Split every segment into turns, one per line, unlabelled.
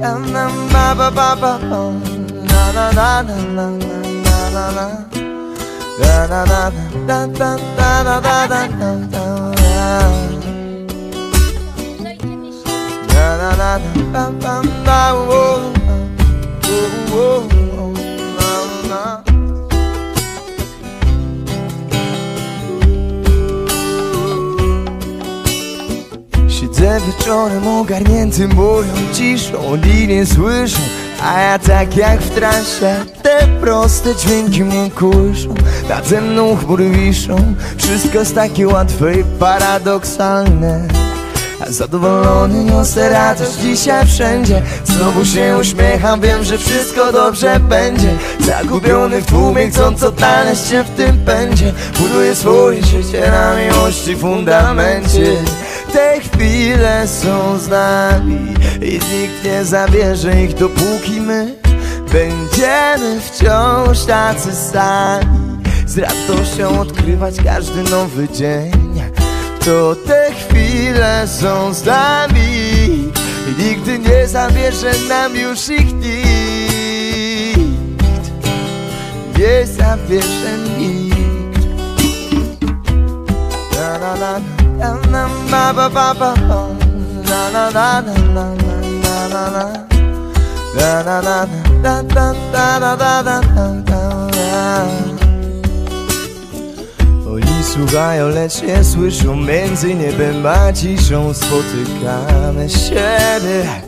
ba ba ba ba na na na na na na na na na na na na da da da da da da da da na na na na ba ba ba Siedzę wieczorem ogarnięty moją ciszą Oni nie słyszą, a ja tak jak w transie Te proste dźwięki mnie kuszą Nade mną chmury wiszą Wszystko jest takie łatwe i paradoksalne. A zadowolony niosę radość dzisiaj wszędzie Znowu się uśmiecham, wiem, że wszystko dobrze będzie. Zagubiony w tłumie, chcąc odnaleźć się w tym pędzie Buduję swoje życie na miłości fundamencie z nami I nikt nie zabierze ich dopóki my Będziemy wciąż tacy sami. Z radością odkrywać każdy nowy dzień. To te chwile są z nami I nigdy nie zabierze nam już ich nikt. Nie zabierze nikt. Na na na na na ba ba ba ba. Na na na na na na na na Na na na na da da da oni słuchają, lecz nie słyszą Między niebem a ciszą Spotykamy siebie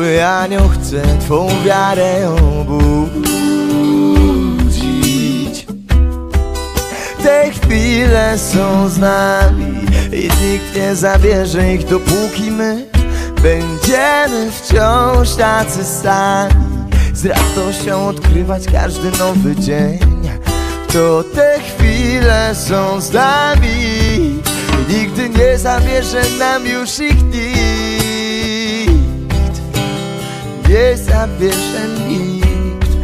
Twój anioł chce twą wiarę obudzić? Te chwile są z nami i nikt nie zabierze ich dopóki my Będziemy wciąż tacy sami. Z radością odkrywać każdy nowy dzień. To te chwile są z nami nigdy nie zabierze nam już ich nikt Nie zabierze nikt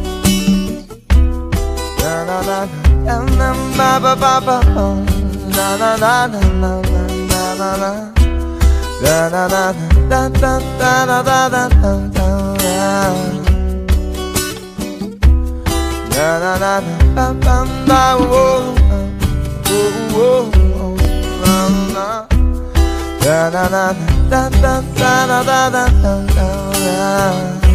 Na na na na na na ba ba ba Na na na na na na na na Na na na na Na na na na na na na 哒哒哒哒哒哒哒哒。